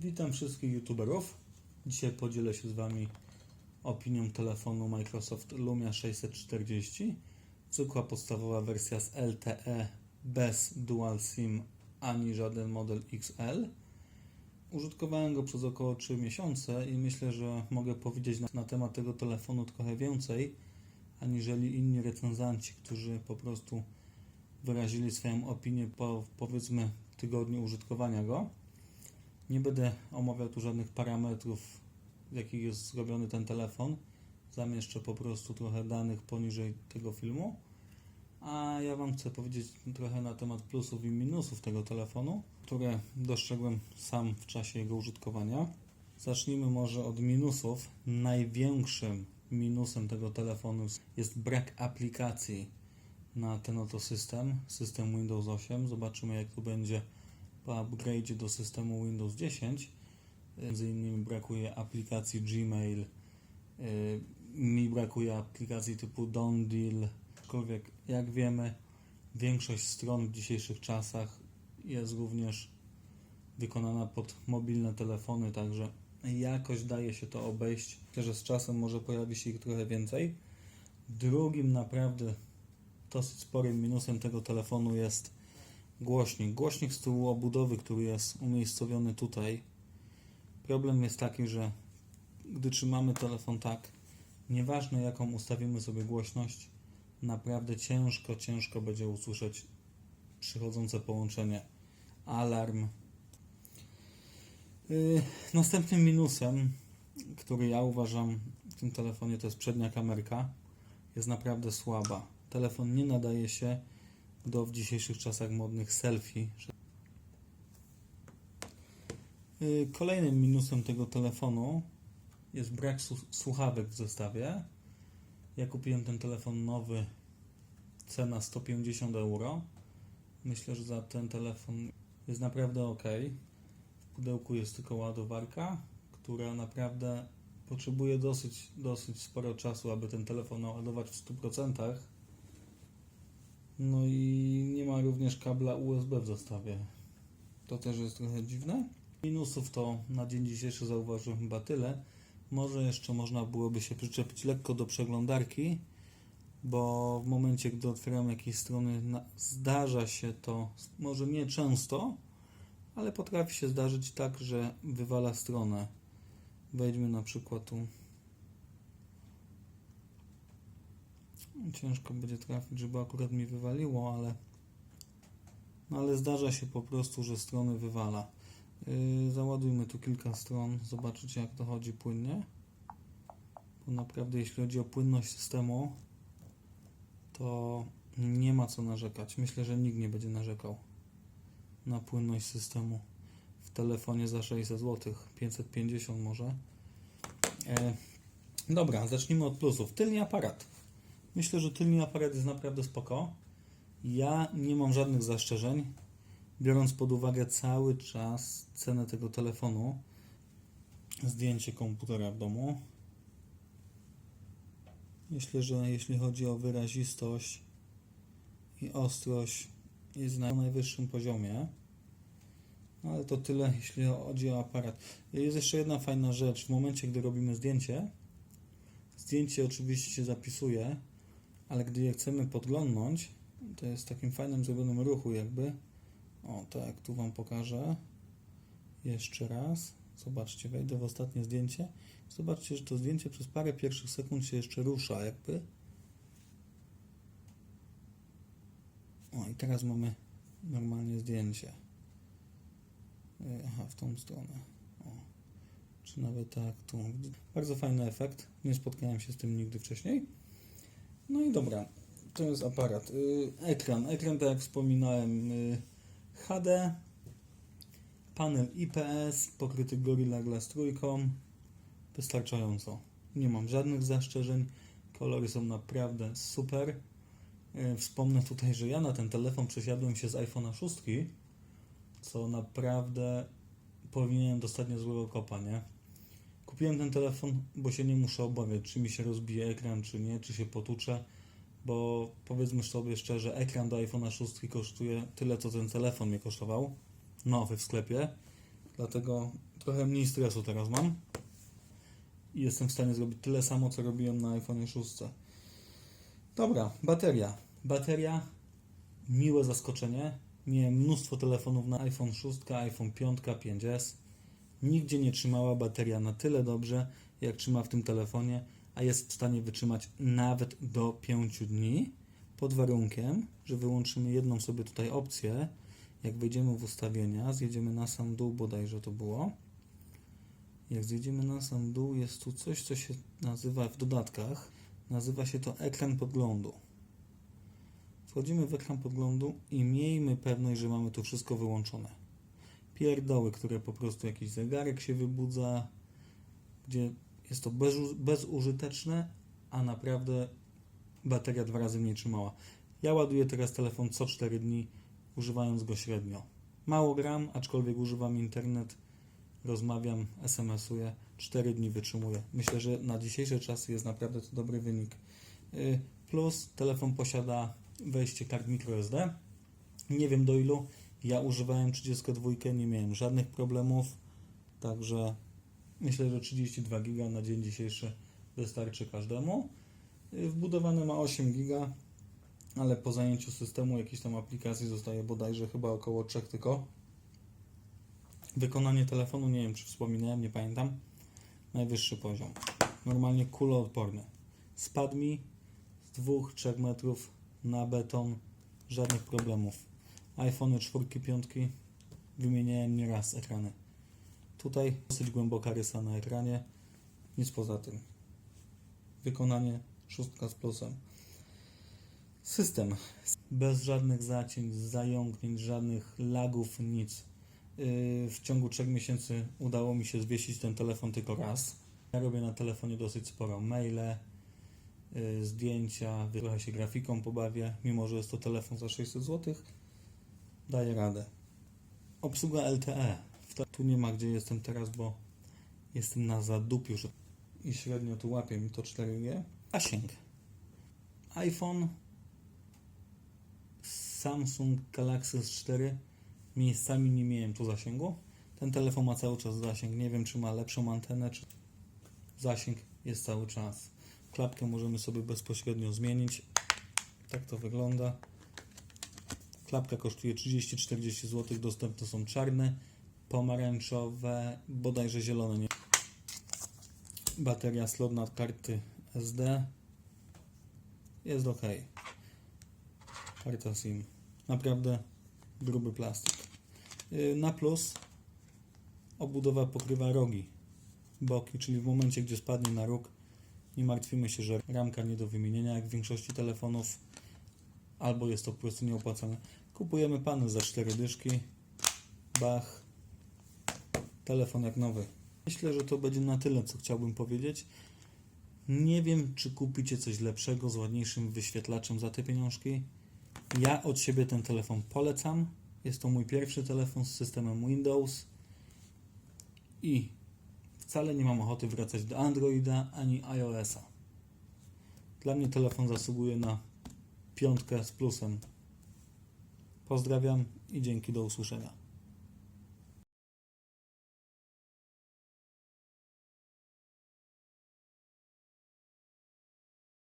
Witam wszystkich youtuberów. Dzisiaj podzielę się z Wami opinią telefonu Microsoft Lumia 640. Zwykła podstawowa wersja z LTE bez Dual SIM ani żaden model XL. Użytkowałem go przez około 3 miesiące i myślę, że mogę powiedzieć na, na temat tego telefonu trochę więcej, aniżeli inni recenzanci, którzy po prostu wyrazili swoją opinię po powiedzmy tygodniu użytkowania go. Nie będę omawiał tu żadnych parametrów, z jakich jest zrobiony ten telefon. Zamieszczę po prostu trochę danych poniżej tego filmu. A ja Wam chcę powiedzieć trochę na temat plusów i minusów tego telefonu, które dostrzegłem sam w czasie jego użytkowania. Zacznijmy może od minusów. Największym minusem tego telefonu jest brak aplikacji na ten oto system, system Windows 8. Zobaczymy jak to będzie po upgrade'zie do systemu Windows 10. Między innymi brakuje aplikacji Gmail, yy, mi brakuje aplikacji typu Dondeal, aczkolwiek jak wiemy większość stron w dzisiejszych czasach jest również wykonana pod mobilne telefony, także jakoś daje się to obejść. Myślę, że z czasem może pojawi się ich trochę więcej. Drugim naprawdę dosyć sporym minusem tego telefonu jest głośnik. Głośnik z tyłu obudowy, który jest umiejscowiony tutaj. Problem jest taki, że gdy trzymamy telefon tak, nieważne jaką ustawimy sobie głośność, naprawdę ciężko, ciężko będzie usłyszeć przychodzące połączenie, alarm. Yy, następnym minusem, który ja uważam w tym telefonie, to jest przednia kamerka. Jest naprawdę słaba. Telefon nie nadaje się do w dzisiejszych czasach modnych selfie. Yy, Kolejnym minusem tego telefonu jest brak słuchawek w zestawie. Ja kupiłem ten telefon nowy, cena 150 euro. Myślę, że za ten telefon jest naprawdę ok. W pudełku jest tylko ładowarka, która naprawdę potrzebuje dosyć, dosyć sporo czasu, aby ten telefon naładować w 100%. No i nie ma również kabla USB w zestawie. To też jest trochę dziwne. Minusów to na dzień dzisiejszy zauważyłem chyba tyle. Może jeszcze można byłoby się przyczepić lekko do przeglądarki, bo w momencie, gdy otwieram jakieś strony, zdarza się to, może nie często, ale potrafi się zdarzyć tak, że wywala stronę. Wejdźmy na przykład tu. Ciężko będzie trafić, żeby akurat mi wywaliło, ale no ale zdarza się po prostu, że strony wywala. Yy, załadujmy tu kilka stron, zobaczycie jak to chodzi płynnie. Bo naprawdę jeśli chodzi o płynność systemu, to nie ma co narzekać. Myślę, że nikt nie będzie narzekał na płynność systemu w telefonie za 600 zł, 550 może. E, dobra, zacznijmy od plusów. Tylny aparat. Myślę, że tylny aparat jest naprawdę spoko. Ja nie mam żadnych zastrzeżeń, biorąc pod uwagę cały czas cenę tego telefonu, zdjęcie komputera w domu. Myślę, że jeśli chodzi o wyrazistość i ostrość, jest na najwyższym poziomie. No ale to tyle, jeśli chodzi o aparat. Jest jeszcze jedna fajna rzecz. W momencie, gdy robimy zdjęcie, zdjęcie oczywiście się zapisuje, ale gdy je chcemy podglądnąć, to jest takim fajnym zrobionym ruchu jakby. O, tak, tu Wam pokażę. Jeszcze raz. Zobaczcie, wejdę w ostatnie zdjęcie. Zobaczcie, że to zdjęcie przez parę pierwszych sekund się jeszcze rusza jakby. O, i teraz mamy normalnie zdjęcie. Y, Aha, w tą stronę. O. Czy nawet tak, tu. Bardzo fajny efekt. Nie spotkałem się z tym nigdy wcześniej. No i dobra, to jest aparat. Y, Ekran. Ekran, tak jak wspominałem, y, HD. Panel IPS pokryty Gorilla Glass trójką. Wystarczająco. Nie mam żadnych zastrzeżeń. Kolory są naprawdę super. Y, Wspomnę tutaj, że ja na ten telefon przesiadłem się z iPhone'a 6, co naprawdę powinienem dostać niezłego kopa, nie? Kupiłem ten telefon, bo się nie muszę obawiać, czy mi się rozbije ekran, czy nie, czy się potuczę, bo powiedzmy sobie szczerze, ekran do iPhone'a 6 kosztuje tyle, co ten telefon mnie kosztował, nowy w sklepie, dlatego Trochę mniej stresu teraz mam. I jestem w stanie zrobić tyle samo, co robiłem na iPhone 6. Dobra, bateria. Bateria, miłe zaskoczenie. Miałem mnóstwo telefonów na iPhone 6, iPhone 5, 5S. Nigdzie nie trzymała bateria na tyle dobrze, jak trzyma w tym telefonie, a jest w stanie wytrzymać nawet do 5 dni, pod warunkiem, że wyłączymy jedną sobie tutaj opcję. Jak wejdziemy w ustawienia, zjedziemy na sam dół, bodajże to było. Jak zjedziemy na sam dół, jest tu coś, co się nazywa w dodatkach. Nazywa się to ekran podglądu. Wchodzimy w ekran podglądu i miejmy pewność, że mamy tu wszystko wyłączone. Pierdoły, które po prostu jakiś zegarek się wybudza, gdzie jest to bezu- bezużyteczne, a naprawdę bateria dwa razy mniej trzymała. Ja ładuję teraz telefon co 4 dni, używając go średnio. Mało gram, aczkolwiek używam internet, rozmawiam, SMS-uję, 4 dni wytrzymuję. Myślę, że na dzisiejsze czasy jest naprawdę to dobry wynik. Y, Plus telefon posiada wejście kart microSD. Nie wiem do ilu. Ja używałem 32, nie miałem żadnych problemów, także myślę, że 32 giga na dzień dzisiejszy wystarczy każdemu. Wbudowane ma 8 giga, ale po zajęciu systemu jakiejś tam aplikacji zostaje bodajże chyba około 3 tylko. Wykonanie telefonu, nie wiem czy wspominałem, nie pamiętam. Najwyższy poziom. Normalnie kuloodporny. Spadł mi z 2-3 metrów na beton, żadnych problemów. iPhone 4, 5 wymieniałem nieraz ekrany. Tutaj dosyć głęboka rysa na ekranie, nic poza tym. Wykonanie szóstka z plusem. System bez żadnych zacięć, zająknięć, żadnych lagów, nic. Yy, W ciągu 3 miesięcy udało mi się zwiesić ten telefon tylko raz. Ja robię na telefonie dosyć sporo maile, yy, zdjęcia, trochę się grafiką pobawię, mimo że jest to telefon za 600 zł, daję radę. Obsługa LTE. Tu nie ma gdzie jestem teraz, bo jestem na zadupiu że- i średnio tu łapie mi to 4G. Zasięg. iPhone Samsung Galaxy S4 miejscami nie miałem tu zasięgu. Ten telefon ma cały czas zasięg. Nie wiem, czy ma lepszą antenę, czy zasięg jest cały czas. Klapkę możemy sobie bezpośrednio zmienić. Tak to wygląda. Klapka kosztuje 30-40 zł. Dostępne są czarne, pomarańczowe, bodajże zielone. Nie. Bateria slot na karty SD jest ok. Karta SIM. Naprawdę gruby plastik. Yy, Na plus obudowa pokrywa rogi, boki, czyli w momencie, gdzie spadnie na róg, nie martwimy się, że ramka nie do wymienienia, jak w większości telefonów, albo jest to po prostu nieopłacalne. Kupujemy panel za 4 dyszki, bach, telefon jak nowy. Myślę, że to będzie na tyle, co chciałbym powiedzieć. Nie wiem, czy kupicie coś lepszego z ładniejszym wyświetlaczem za te pieniążki. Ja od siebie ten telefon polecam. Jest to mój pierwszy telefon z systemem Windows i wcale nie mam ochoty wracać do Androida ani iOS-a. Dla mnie telefon zasługuje na piątkę z plusem. Pozdrawiam i dzięki do usłyszenia.